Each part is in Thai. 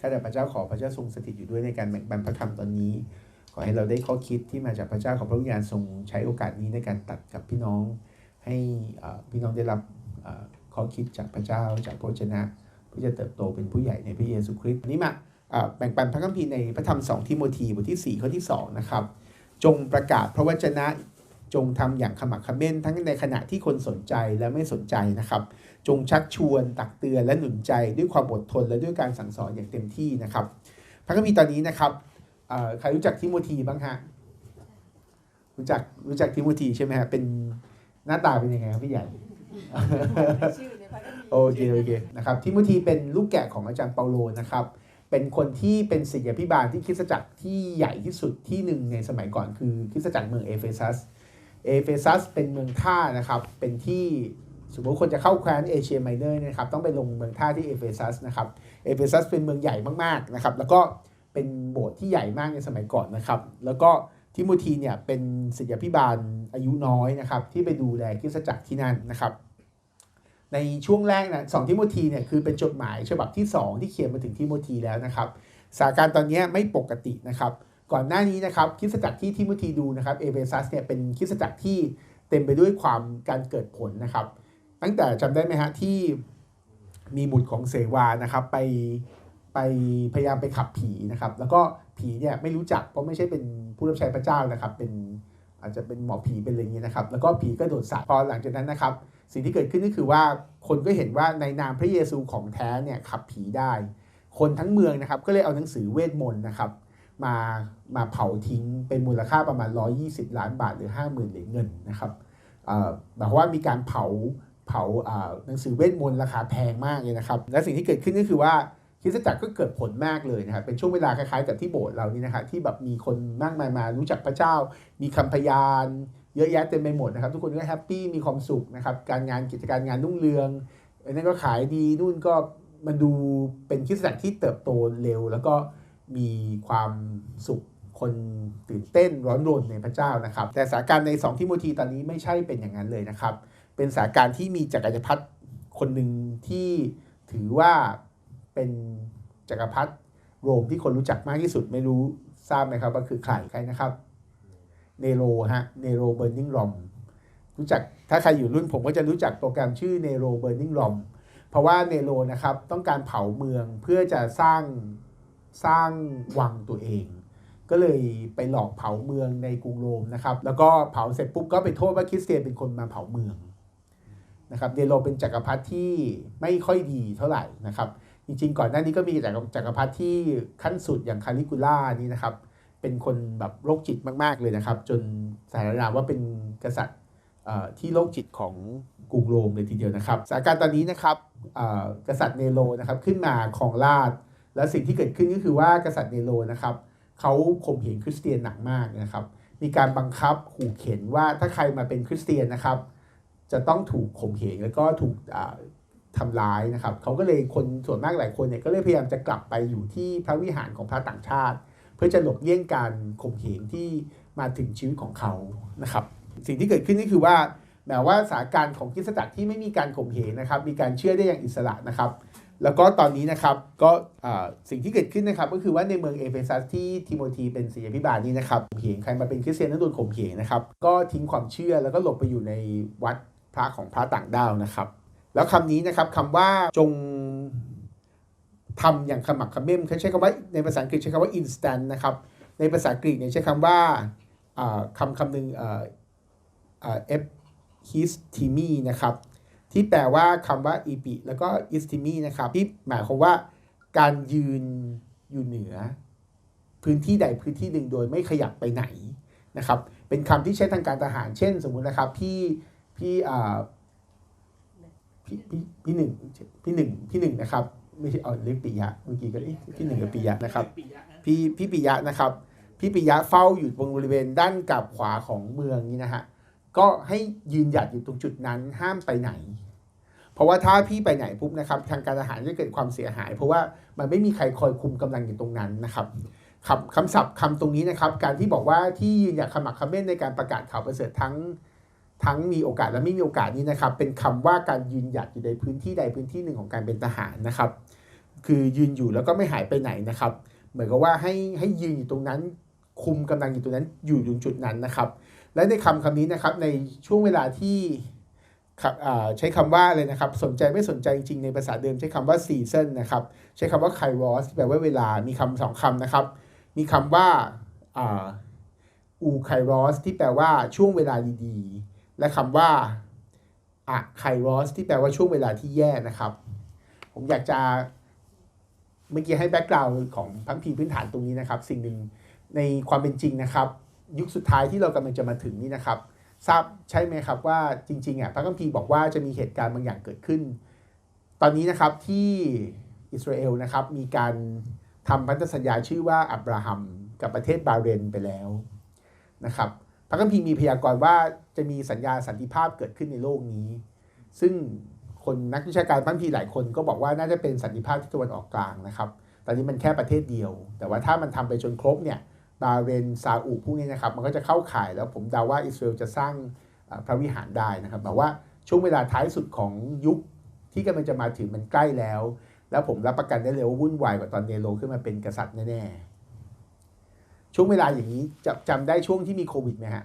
ข้าแต่พระเจ้าขอพระเจ้าทรงสถิตอยู่ด้วยในการแบ่งปันพระคำตอนนี้ ขอให้เราได้ข้อคิดที่มาจากพระเจ้าขอพระวิญญาณทรงใช้โอกาสนี้ในการตัดกับพี่น้อง ให้พี่น้องได้รับข้อคิดจากพระเจ้าจากพระวจนะเพื่อจะเติบโตเป็นผู้ใหญ่ในพระเยซูคริสต์นี้มาแบ่งปันพระคัมภีร์ในพระธรรมสองทิโมธีบทที่ 4 ข้อที่2นะครับจงประกาศพระวจนะ จงทำอย่างขมักเขม้นทั้งในขณะที่คนสนใจและไม่สนใจนะครับ จงชักชวนตักเตือนและหนุนใจด้วยความอดทนและด้วยการสั่งสอนอย่างเต็มที่นะครับ พระคัมภีร์ตอนนี้นะครับเอ่อใครรู้จักทิโมธีบ้างฮะรู้จักรู้จักทิโมธีใช่ไหมฮะเป็นหน้าตาเป็นยังไงครับพี่ใหญ่ชื่อในพระคัมภีร์โอเคโอเคนะครับทิโมธีเป็นลูกแกะของอาจารย์เปาโลนะครับเป็นคนที่เป็นศิษยาพิบาลที่คริสตจักรที่ใหญ่ที่สุดที่หนึ่งในสมัยก่อนคือคริสตจักรเมืองเอเฟซัส เอเฟซัสเป็นเมืองท่านะครับ เป็นที่สมมติคนจะเข้าแคว้นเอเชียไมเนอร์นะครับต้องไปลงเมืองท่าที่เอเฟซัสนะครับเอเฟซัสเป็นเมืองใหญ่มากๆนะครับแล้วก็เป็นโบสถ์ที่ใหญ่มากในสมัยก่อนนะครับ แล้วก็ทิโมธีเนี่ยเป็นศิษยาพิบาลอายุน้อยนะครับที่ไปดูแลคริสตจักรที่นั่นนะครับ ในช่วงแรกนะสองทิโมธีเนี่ยคือเป็นจดหมายฉบับที่ 2 ที่เขียนมาถึงทิโมธีแล้วนะครับสถานการณ์ตอนนี้ไม่ปกตินะครับ ก่อนหน้านี้นะครับคริสจักรที่ทิโมธีดูนะครับเอเฟซัสเนี่ยเป็นคริสจักรที่เต็มไปด้วยความการเกิดผลนะครับ ตั้งแต่จำได้ไหมฮะที่มีบุตรของเสวานะครับไปไปพยายามไปขับผีนะครับ แล้วก็ผีเนี่ยไม่รู้จักเพราะไม่ใช่เป็นผู้รับใช้พระเจ้านะครับ เป็นอาจจะเป็นหมอผีเป็นอะไรอย่างนี้นะครับ แล้วก็ผีก็โดดสาดพอหลังจากนั้นนะครับ สิ่งที่เกิดขึ้นก็คือว่าคนก็เห็นว่าในนามพระเยซูของแท้เนี่ยขับผีได้ คนทั้งเมืองนะครับก็เลยเอาหนังสือเวทมนต์นะครับ มามาเผาทิ้งเป็นมูลค่าประมาณ 120 ล้านบาทหรือ 50,000เหรียญเงินนะครับเอ่อแบบว่ามีการเผาเผาอ่าหนังสือเวทมนต์ราคาแพงมากเลยนะครับ และสิ่งที่เกิดขึ้นก็คือว่าคริสตจักรก็เกิดผลมากเลยนะครับเป็นช่วงเวลาคล้ายๆกับที่โบสถ์เรานี่นะครับที่แบบมีคนมากมายมารู้จักพระเจ้า มีคำพยานเยอะแยะเต็มไปหมดนะครับ ทุกคนก็แฮปปี้มีความสุขนะครับการงานกิจการงานรุ่งเรืองอันนั้นก็ขายดีนู่นก็มันดูเป็นคริสตจักรที่เติบโตเร็ว แล้วก็ มีความสุขคนตื่นเต้นร้อนรนในพระเจ้านะครับ แต่สถานการณ์ใน 2 ทิโมธีตอนนี้ไม่ใช่เป็นอย่างนั้นเลยนะครับ เป็นสถานการณ์ที่มีจักรพรรดิคนหนึ่งที่ถือว่าเป็นจักรพรรดิโรมที่คนรู้จักมากที่สุดไม่รู้ทราบไหมครับว่าคือใครใครนะครับเนโรฮะเนโรเบ r ร์นิงรอมรู้จักถ้าใครอยู่รุ่นผมก็จะรู้จักโปรแกรมชื่อเนโรเบ r ร์นิงรอมเพราะว่าเนโรนะครับต้องการเผาเมืองเพื่อจะสร้าง สร้างวังตัวเอง ก็เลยไปหลอกเผาเมืองในกรุงโรมนะครับแล้วก็เผาเสร็จปุ๊บก็ไปโทษว่าคริสเตียนเป็นคนมาเผาเมืองนะครับเนโรเป็นจักรพรรดิที่ไม่ค่อยดีเท่าไหร่นะครับจริงๆ ก่อนหน้านี้ก็มีจักจักรพรรดิที่ขั้นสุดอย่างคาลิกูล่านี่นะครับ เป็นคนแบบโรคจิตมากๆเลยนะครับ จนสถานาว่าเป็นกษัตริย์ที่โรคจิตของกรุงโรมเลยทีเดียวนะครับสถานการณ์ตอนนี้นะครับกษัตริย์เนโรนะครับขึ้นมาครองราช และสิ่งที่เกิดขึ้นก็คือว่ากษัตริย์เนโรนะครับเขาข่มเหงคริสเตียนหนักมากนะครับ มีการบังคับขู่เข็นว่าถ้าใครมาเป็นคริสเตียนนะครับ จะต้องถูกข่มเหงแล้วก็ถูกอ่าทำร้ายนะครับเขาก็เลยคนส่วนมากหลายคนเนี่ยก็เลยพยายามจะกลับไปอยู่ที่พระวิหารของพระต่างชาติ เพื่อจะหลบเลี่ยงการข่มเหงที่มาถึงชีวิตของเขานะครับ สิ่งที่เกิดขึ้นก็คือว่าแม้ว่าสถานการณ์ของคริสตจักรที่ไม่มีการข่มเหงนะครับ มีการเชื่อได้อย่างอิสระนะครับ แล้วก็ตอนนี้นะครับก็สิ่งที่เกิดขึ้นนะครับก็คือว่าในเมืองเอเฟซัสที่ทิโมธีเป็นศิษยพิบาลนี่นะครับข่มเหงใครมาเป็นคริสเตียนนั้นโดนข่มเหงนะครับก็ทิ้งความเชื่อแล้วก็หลบไปอยู่ในวัดพระของพระต่างดาวนะครับ แล้วคำนี้นะครับคำว่าจงทำอย่างขมักขม้นเขาใช้คำว่าในภาษาอังกฤษใช้คำว่า instant นะครับในภาษากรีกเนี่ยใช้คำว่าอ่าคำคำหนึ่งเอ่อเอ่อ ep histimi นะครับ ที่แปลว่าคำว่า epi แล้วก็ istimi นะครับ ที่หมายความว่า การยืนอยู่เหนือ พื้นที่ใดพื้นที่หนึ่งโดยไม่ขยับไปไหนนะครับ เป็นคำที่ใช้ทางการทหาร เช่น สมมุตินะครับ พี่พี่อ่าพี่พี่พี่หนึ่งพี่หนึ่งพี่หนึ่งนะครับไม่ใช่เอาเรียกปิยะเมื่อกี้ก็เอ๊ะพี่หนึ่งกับปิยะนะครับพี่พี่ปิยะนะครับ พี่ปิยะเฝ้าอยู่ตรงบริเวณด้านกับขวาของเมืองนี้นะฮะก็ให้ยืนหยัดอยู่ตรงจุดนั้นห้ามไปไหน เพราะว่าถ้าพี่ไปไหนปุ๊บนะครับทางการทหารจะเกิดความเสียหาย เพราะว่ามันไม่มีใครคอยคุมกำลังอยู่ตรงนั้นนะครับคำคำศัพท์คำตรงนี้นะครับ การที่บอกว่าที่ยืนหยัดขมักเขม้นในการประกาศข่าวประเสริฐทั้งทั้งมีโอกาสและไม่มีโอกาสนี้นะครับ เป็นคำว่าการยืนหยัดอยู่ในพื้นที่ใดพื้นที่หนึ่งของการเป็นทหารนะครับ คือยืนอยู่แล้วก็ไม่หายไปไหนนะครับ เหมือนกับว่าให้ให้ยืนอยู่ตรงนั้น คุมกำลังอยู่ตรงนั้นอยู่ตรงจุดนั้นนะครับ และในคำคำนี้นะครับในช่วงเวลาที่ ใช้คำว่าอะไรนะครับ สนใจไม่สนใจจริงๆในภาษาเดิมใช้คำว่า season นะครับ ใช้คำว่า kairos แปลว่าเวลา มีคำสองคำนะครับ มีคำว่าอ่าอูไครอสที่แปลว่าช่วงเวลาดีๆ และคำว่าอะไครอสที่แปลว่าช่วงเวลาที่แย่นะครับ ผมอยากจะเมื่อกี้ให้แบ็กกราวน์ของพังพีร์พื้นฐานตรงนี้นะครับ สิ่งหนึ่งในความเป็นจริงนะครับ ยุคสุดท้ายที่เรากำลังจะมาถึงนี่นะครับ ทราบใช่ไหมครับว่าจริงๆอะพระคัมภีร์บอกว่าจะมีเหตุการณ์บางอย่างเกิดขึ้น ตอนนี้นะครับที่อิสราเอลนะครับมีการทำพันธสัญญาชื่อว่าอับราฮัมกับประเทศบาเรนไปแล้วนะครับพระคัมภีร์มีพยากรณ์ว่าจะมีสัญญาสันติภาพเกิดขึ้นในโลกนี้ ซึ่งคนนักวิชาการพระคัมภีร์หลายคนก็บอกว่าน่าจะเป็นสันติภาพที่ตะวันออกกลางนะครับ ตอนนี้มันแค่ประเทศเดียว แต่ว่าถ้ามันทำไปจนครบเนี่ย บาเรนซาอุพวกนี้นะครับ มันก็จะเข้าข่ายแล้วผมเดาว่าอิสราเอลจะสร้างพระวิหารได้นะครับแบบว่าช่วงเวลาท้ายสุดของยุคที่กำลังจะมาถึงมันใกล้แล้ว แล้วผมรับประกันได้เลยว่าวุ่นวายกว่าตอนเนโรขึ้นมาเป็นกษัตริย์แน่ๆช่วงเวลาอย่างนี้จะจำได้ช่วงที่มีโควิดไหมฮะ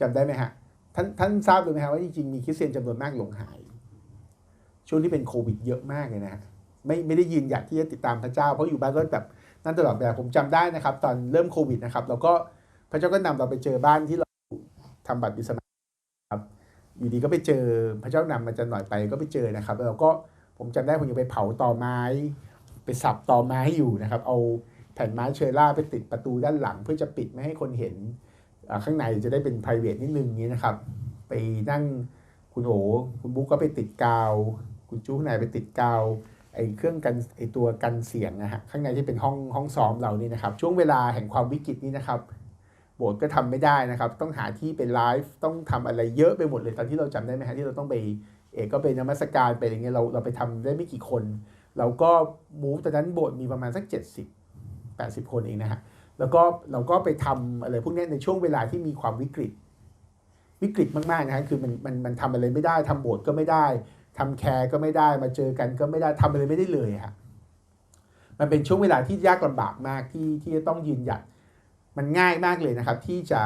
จำได้ไหมฮะท่านท่านทราบเลยไหมฮะว่าจริงๆมีคริสเตียนจำนวนมากหลงหาย ช่วงที่เป็นโควิดเยอะมากเลยนะฮะไม่ไม่ได้ยืนหยัดที่จะติดตามพระเจ้าเพราะอยู่บ้านก็แบบ นั่นตลอดเวลาผมจำได้นะครับ ตอนเริ่มโควิดนะครับเราก็พระเจ้าก็นำเราไปเจอบ้านที่เราทำบัตรบิสมาครับอยู่ดีก็ไปเจอพระเจ้านำมันจะหน่อยไปก็ไปเจอนะครับแล้วเราก็ผมจำได้ผมยังไปเผาตอไม้ ไปสับตอไม้อยู่นะครับ เอาแผ่นไม้เชอร่าไปติดประตูด้านหลัง เพื่อจะปิดไม่ให้คนเห็นข้างในจะได้เป็น p r i v a t นิดนึงนี้นะครับ ไปนั่งคุณโอคุณบุ๊กก็ไปติดกาว คุณจู้ข้างในไปติดกาว ไอ้เครื่องกันไอ้ตัวกันเสียงนะฮะข้างในที่เป็นห้องห้องซ้อมเรานี่นะครับช่วงเวลาแห่งความวิกฤตนี้นะครับโบสถ์ก็ทำไม่ได้นะครับ ต้องหาที่เป็นไลฟ์ต้องทำอะไรเยอะไปหมดเลยตอนที่เราจำได้ไหมฮะที่เราต้องไปเอกก็ไปนมัสการไปอะไรเงี้ยเราเราไปทำได้ไม่กี่คน เราก็มูฟตอนนั้นโบสถ์มีประมาณสัก 70 80 คนเองนะฮะแล้วก็เราก็ไปทำอะไรพวกนี้ในช่วงเวลาที่มีความวิกฤตวิกฤตมากๆนะฮะคือมันมันมันทำอะไรไม่ได้ทำโบสถ์ก็ไม่ได้ ทำแคร์ก็ไม่ได้มาเจอกันก็ไม่ได้ทำอะไรไม่ได้เลยฮะมันเป็นช่วงเวลาที่ยากลำบากมากที่ที่จะต้องยืนหยัดมันง่ายมากเลยนะครับ ที่จะ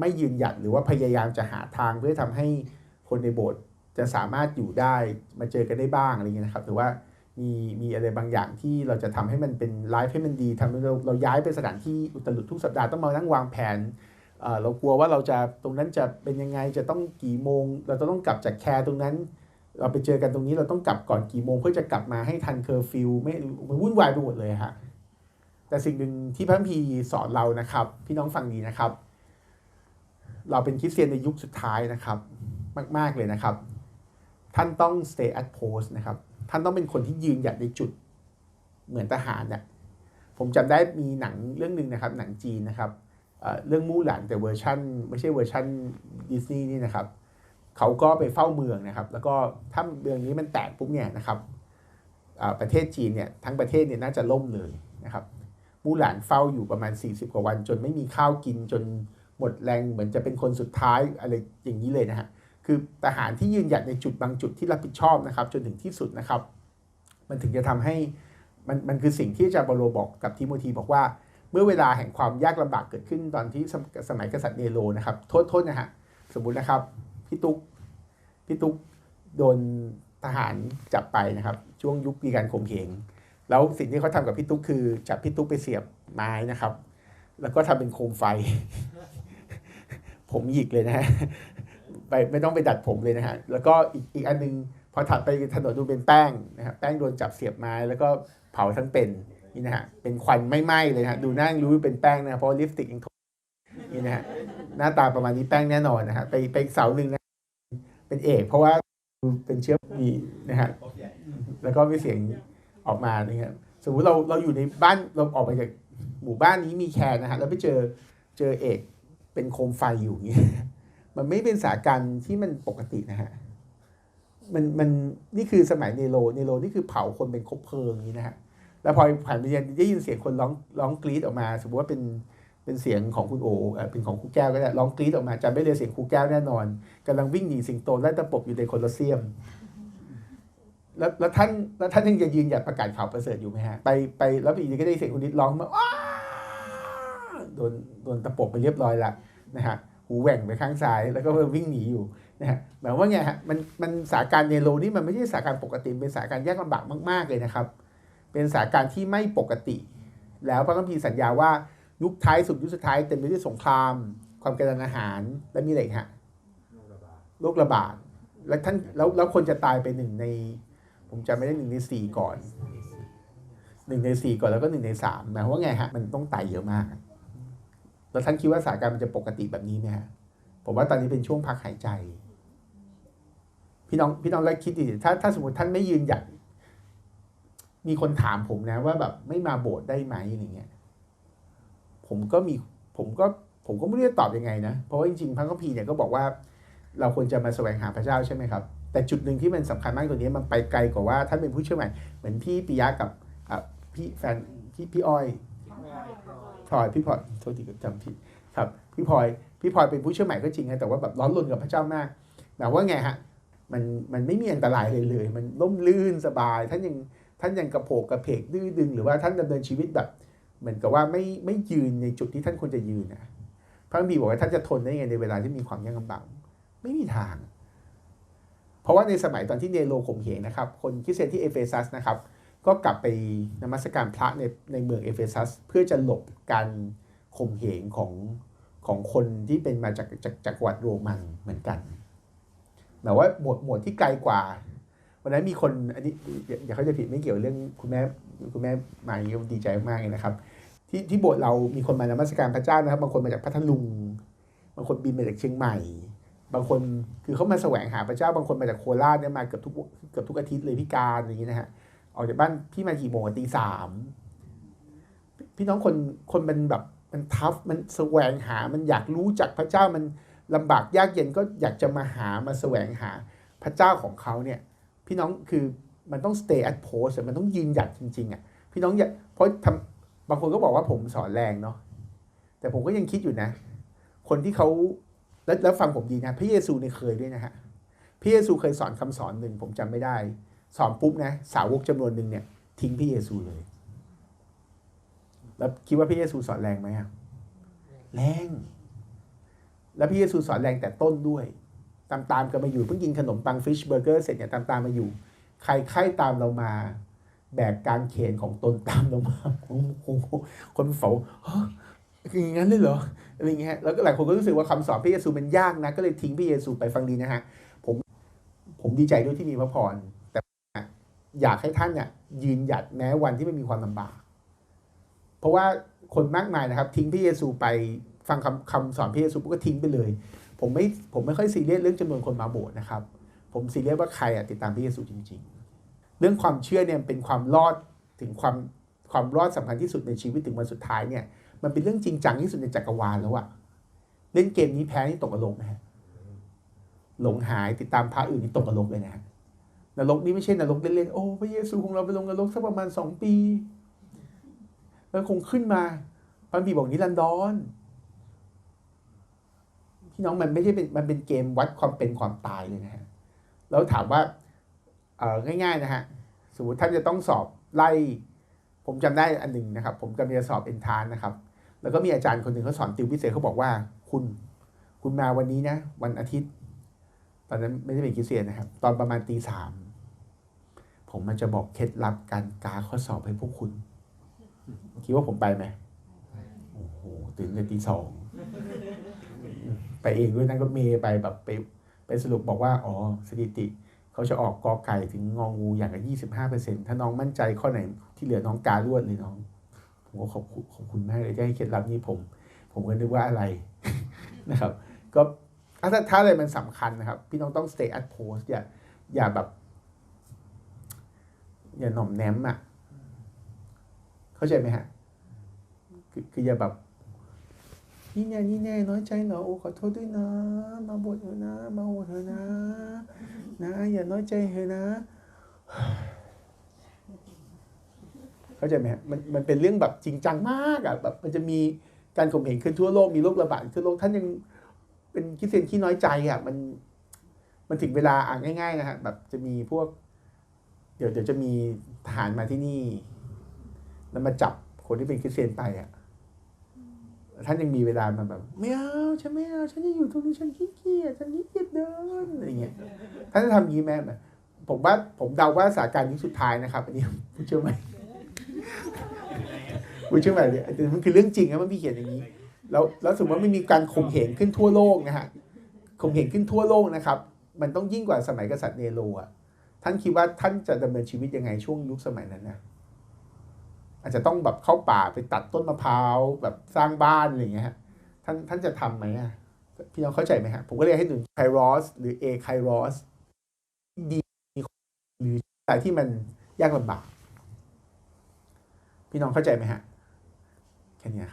ไม่ยืนหยัดหรือว่าพยายามจะหาทางเพื่อทำให้คนในโบสถ์จะสามารถอยู่ได้มาเจอกันได้บ้างอะไรเงี้ยนะครับหรือว่ามีมีอะไรบางอย่างที่เราจะทำให้มันเป็นไลฟ์ให้มันดีทำให้เราเราย้ายไปสถานที่อุตลุดทุกสัปดาห์ต้องมานั่งวางแผนเออเรากลัวว่าเราจะตรงนั้นจะเป็นยังไงจะต้องกี่โมง เราจะต้องกลับจากแคร์ตรงนั้น เราไปเจอกันตรงนี้เราต้องกลับก่อนกี่โมงเพื่อจะกลับมาให้ทันเคอร์ฟิวไม่มันวุ่นวายไปหมดเลยฮะแต่สิ่งหนึ่งที่พระคัมภีสอนเรานะครับ พี่น้องฟังดีนะครับ เราเป็นคริสเตียนในยุคสุดท้ายนะครับ มาก ๆเลยนะครับ ท่านต้อง stay at post นะครับ ท่านต้องเป็นคนที่ยืนหยัดในจุดเหมือนทหารเนี่ยผมจำได้มีหนังเรื่องหนึ่งนะครับ หนังจีนนะครับเอ่อเรื่องมู่หลานแต่เวอร์ชันไม่ใช่เวอร์ชันดิสนีย์นี่นะครับ เขาก็ไปเฝ้าเมืองนะครับ แล้วก็ถ้าเมืองนี้มันแตกปุ๊บเนี่ยนะครับประเทศจีนเนี่ยทั้งประเทศเนี่ยน่าจะล่มเลยนะครับมู่หลานเฝ้าอยู่ประมาณ 40 กว่าวัน จนไม่มีข้าวกินจนหมดแรงเหมือนจะเป็นคนสุดท้ายอะไรอย่างนี้เลยนะฮะคือทหารที่ยืนหยัดในจุดบางจุดที่รับผิดชอบนะครับ จนถึงที่สุดนะครับ มันถึงจะทำให้มันมันคือสิ่งที่อาจารย์เปาโลบอกกับทิโมธีบอกว่า เมื่อเวลาแห่งความยากลำบากเกิดขึ้นตอนที่สมสมัยกษัตริย์เนโรนะครับ โทษโทษนะฮะสมมุตินะครับ พี่ตุ๊กพี่ตุ๊กโดนทหารจับไปนะครับ ช่วงยุคมีการข่มเหงแล้วสิ่งที่เขาทำกับพี่ตุ๊กคือจับพี่ตุ๊กไปเสียบไม้นะครับ แล้วก็ทำเป็นโคมไฟ ผมหยิกเลยนะฮะไปไม่ต้องไปดัดผมเลยนะฮะแล้วก็อีกอีกอันนึงพอถัดไปถนนดูเป็นแป้งนะครับแป้งโดนจับเสียบไม้แล้วก็เผาทั้งเป็นนี่นะฮะเป็นควันไม่ไหม้เลยนะฮะดูน้ายังรู้เป็นแป้งนะเพราะลิปสติกยังทนนี่นะฮะหน้าตาประมาณนี้แป้งแน่นอนนะฮะไปไปเสาหนึ่งนะ เป็นเอก เพราะว่าเป็นเชื้อมีนะฮะแล้วก็มีเสียงออกมาเนะครับสมมติเราเราอยู่ในบ้านเราออกไปจากหมู่บ้านนี้มีแคร์นะฮะแล้วไปเจอเจอเอกเป็นโคมไฟอยู่เงี้ยมันไม่เป็นสาการที่มันปกตินะฮะมันมันนี่คือสมัยเนโรเนโรนี่คือเผาคนเป็นคบเพลิงอย่างนี้นะฮะแล้วพอผ่านไปเรียนได้ยินเสียงคนร้องร้องกรี๊ดออกมา สมมติว่าเป็นเป็นเสียงของคุณโอเอ่เป็นของครูแก้วก็ได้ร้องกรี๊ดออกมาจำไม่เลยเสียงครูแก้วแน่นอน กำลังวิ่งหนีสิงโตไล่ตะปบอยู่ในโคลอสเซียม แล้วแล้วท่านแล้วท่านยังจะยืนหยัดประกาศข่าวประเสริฐอยู่ไหมฮะ ไปไปแล้วอีกทีก็ได้เสียงคุนิดร้องมาโดนโดนตะปบไปเรียบร้อยละนะฮะหูแหว่งไปข้างซ้าย แล้วก็วิ่งหนีอยู่นะฮะหมายว่าไงฮะมันมันสาการเนโรนี่มันไม่ใช่สาการปกติเป็นสาการยากลำบากมากๆเลยนะครับ เป็นสาการที่ไม่ปกติ แล้วพระคัมภีร์สัญญาว่ายุคท้ายสุดยุคสุดท้ายเต็มไปด้วยสงคราม ความกระดานอาหารและมีอะไรฮะ โรคระบาด แล้วท่านแล้วแล้วคนจะตายไปหนึ่งใน ผมจำไม่ได้หนึ่งในสี่ก่อนหนึ่งในสี่ก่อนแล้วก็หนึ่งในสามหมายความว่าไงฮะมันต้องตายเยอะมาก แล้วท่านคิดว่าสถานการณ์มันจะปกติแบบนี้ไหมฮะผมว่าตอนนี้เป็นช่วงพักหายใจ พี่น้องพี่น้องแล้วคิดดิถ้าถ้าสมมติท่านไม่ยืนหยัดมีคนถามผมนะว่าแบบไม่มาโบสถ์ได้ไหมอะไรเงี้ยผมก็มีผมก็ผมก็ไม่รู้จะตอบยังไงนะ เพราะว่าจริงๆพระคัมภีร์เนี่ยก็บอกว่า เราควรจะมาแสวงหาพระเจ้าใช่ไหมครับ แต่จุดหนึ่งที่มันสำคัญมากตัวนี้มันไปไกลกว่าว่าท่านเป็นผู้เชื่อใหม่เหมือนพี่ปิยะกับพี่แฟนพี่พี่อ้อยพลอยพี่พลอยโทษทีจำผิดครับพี่พลอยพี่พลอยเป็นผู้เชื่อใหม่ก็จริงนะแต่ว่าแบบร้อนรนกับพระเจ้ามากแต่ว่าไงฮะมันมันไม่มีอันตรายเลยเลย มันร่มลื่นสบาย ท่านยังท่านยังกระโผกกระเพกดื้อดึง หรือว่าท่านดำเนินชีวิตแบบ เหมือนกับว่าไม่ไม่ยืนในจุดที่ท่านควรจะยืนนะพระคัมภีบอกว่าท่านจะทนได้ไงในเวลาที่มีความยากลำบาก ไม่มีทาง เพราะว่าในสมัยตอนที่เนโรข่มเหงนะครับ คนคริสเตียนที่เอเฟซัสนะครับ ก็กลับไปนมัสการพระในในเมืองเอเฟซัสเพื่อจะหลบการข่มเหงของของคนที่เป็นมาจากจากจากจักรวรรดิโรมันเหมือนกันแต่ว่าหมวดหมวดที่ไกลกว่าวันนั้นมีคนอันนี้อย่าเขาใจะผิดไม่เกี่ยวเรื่องคุณแม่คุณแม่มาอย่างนี้ดีใจมากเลยนะครับ ที่ที่โบสถ์เรามีคนมานมัสการพระเจ้านะครับบางคนมาจากพัทลุงบางคนบินมาจากเชียงใหม่ บางคนคือเขามาแสวงหาพระเจ้าบางคนมาจากโคราชเนี่ยมาเกือบทุกเกือบทุกอาทิตย์เลยพี่การอย่างนี้นะฮะออกจากบ้านพี่มากี่โมงตีสามพี่น้องคนคนมันแบบมันทัฟมันแสวงหา มันอยากรู้จักพระเจ้ามันลำบากยากเย็นก็อยากจะมาหามาแสวงหาพระเจ้าของเขาเนี่ย พี่น้องคือมันต้อง stay at post มันต้องยืนหยัดจริงๆอะพี่น้องอย่าเพราะทำบางคนก็บอกว่าผมสอนแรงเนาะแต่ผมก็ยังคิดอยู่นะ คนที่เขา แล้วแล้วฟังผมดีนะ พระเยซูเนี่ยเคยด้วยนะฮะพระเยซูเคยสอนคำสอนหนึ่งผมจำไม่ได้ สอนปุ๊บนะสาวกจำนวนหนึ่งเนี่ยทิ้งพระเยซูเลย แล้วคิดว่าพระเยซูสอนแรงไหมอะแรง แล้วพระเยซูสอนแรงแต่ต้นด้วย ตามตามกันมาอยู่เพิ่งกินขนมปังฟิชเบอร์เกอร์เสร็จเนี่ยตามตามมาอยู่ ใครใครตามเรามา แบกการเขนของตนตามเรามาโอ้โหคนเฝ้า ฮะอย่างนั้นเลยเหรออะไรเงี้ยแล้วก็หลายคนก็รู้สึกว่าคำสอนพระเยซูมันยากนะ ก็เลยทิ้งพระเยซูไปฟังดีนะฮะผมผมดีใจด้วยที่มีพระพรแต่อยากให้ท่านเนี่ยยืนหยัดแม้วันที่ไม่มีความลำบาก เพราะว่าคนมากมายนะครับ ทิ้งพระเยซูไปฟังคำคำสอนพระเยซูก็ทิ้งไปเลย ผมไม่ผมไม่ค่อยซีเรียสเรื่องจำนวนคนมาโบสถ์นะครับ ผมซีเรียสว่าใครอะติดตามพระเยซูจริง ๆ เรื่องความเชื่อเนี่ยเป็นความรอดถึงความความรอดสำคัญที่สุดในชีวิตถึงวันสุดท้ายเนี่ย มันเป็นเรื่องจริงจังที่สุดในจักรวาลแล้วอะเล่นเกมนี้แพ้นี่ตกนรกนะฮะหลงหายติดตามพระอื่นนี่ตกนรกเลยนะฮะนรกนี่ไม่ใช่นรกเล่นๆโอ้พระเยซูของเราไปลงนรกสักประมาณสองปี แล้วคงขึ้นมาพระบีบอกนิรันดรพี่น้องมันไม่ใช่เป็นมันเป็นเกมวัดความเป็นความตายเลยนะฮะแล้วถามว่าเออง่าย ๆ นะฮะสมมติท่านจะต้องสอบไล่ ผมจำได้อันหนึ่งนะครับ ผมกำลังจะสอบเอนทานนะครับ แล้วก็มีอาจารย์คนหนึ่งเขาสอนติวพิเศษเขาบอกว่า คุณคุณมาวันนี้นะ วันอาทิตย์ ตอนนั้นไม่ได้เป็นคริเตียนนะครับ ตอนประมาณตีสามผมมันจะบอกเคล็ดลับการกาข้อสอบให้พวกคุณ คิดว่าผมไปไหมโอ้โหตื่นแต่ตีสองไปเองด้วยนั่งรถเมย์ไปแบบไปไปสรุปบอกว่าอ๋อสถิติเขาจะออกกอไก่ถึงงองูอย่างละยี่สิบห้าเปอร์เซ็นต์ถ้าน้องมั่นใจข้อไหนที่เหลือน้องการวดเลยน้อง ผมก็ขอบคุณขอบคุณมากเลยที่ให้เคล็ดลับนี้ผม ผมก็นึกว่าอะไรนะครับ ก็ถ้าถ้าอะไรมันสำคัญนะครับ พี่น้องต้อง stay at post อย่าอย่าแบบ อย่าหน่อมแนมอะ เข้าใจไหมฮะ คือคืออย่าแบบนี่แน่นี่แน่น้อยใจเหรอโอ้ขอโทษด้วยนะ มาบทเถอะนะ มาบทเถอะนะ นะ อย่าน้อยใจเถอะนะ เข้าใจไหมฮะมันมันเป็นเรื่องแบบจริงจังมากอะแบบมันจะมีการข่มเหงขึ้นทั่วโลกมีโรคระบาดทั่วโลกท่านยังเป็นคริสเตียนที่น้อยใจอะมันมันถึงเวลาอะง่าย ๆ นะฮะแบบจะมีพวก เดี๋ยวเดี๋ยวจะมีทหารมาที่นี่ แล้วมาจับคนที่เป็นคริสเตียนไปอะท่านยังมีเวลามาแบบไม่เอาฉันไม่เอาฉันจะอยู่ตรงนี้ฉันขี้เกียจฉันขี้เกียจเดินอะไรเงี้ยท่านจะทำย่างนี้ไหมแบบผมว่าผมเดาว่าสถานการณ์นี้สุดท้ายนะครับอันนี้เชื่อไหม ผู้เชื่อไหมเนี่ยแต่มันคือเรื่องจริงนะมันมีเขียนอย่างนี้ แล้วแล้วสมมติว่ามันมีการข่มเหงขึ้นทั่วโลกนะฮะข่มเหงขึ้นทั่วโลกนะครับ มันต้องยิ่งกว่าสมัยกษัตริย์เนโรอะท่านคิดว่าท่านจะดำเนินชีวิตยังไงช่วงยุคสมัยนั้นนะอาจจะต้องแบบเข้าป่าไปตัดต้นมะพร้าวแบบสร้างบ้านอะไรอย่างเงี้ยฮะท่านท่านจะทำไหมอะพี่น้องเข้าใจไหมฮะผมก็เลยกให้ดูไครอสหรือเอไครอสดีหรืออะไรที่มันยากลำบาก พี่น้องเข้าใจไหมฮะแค่นี้ครับ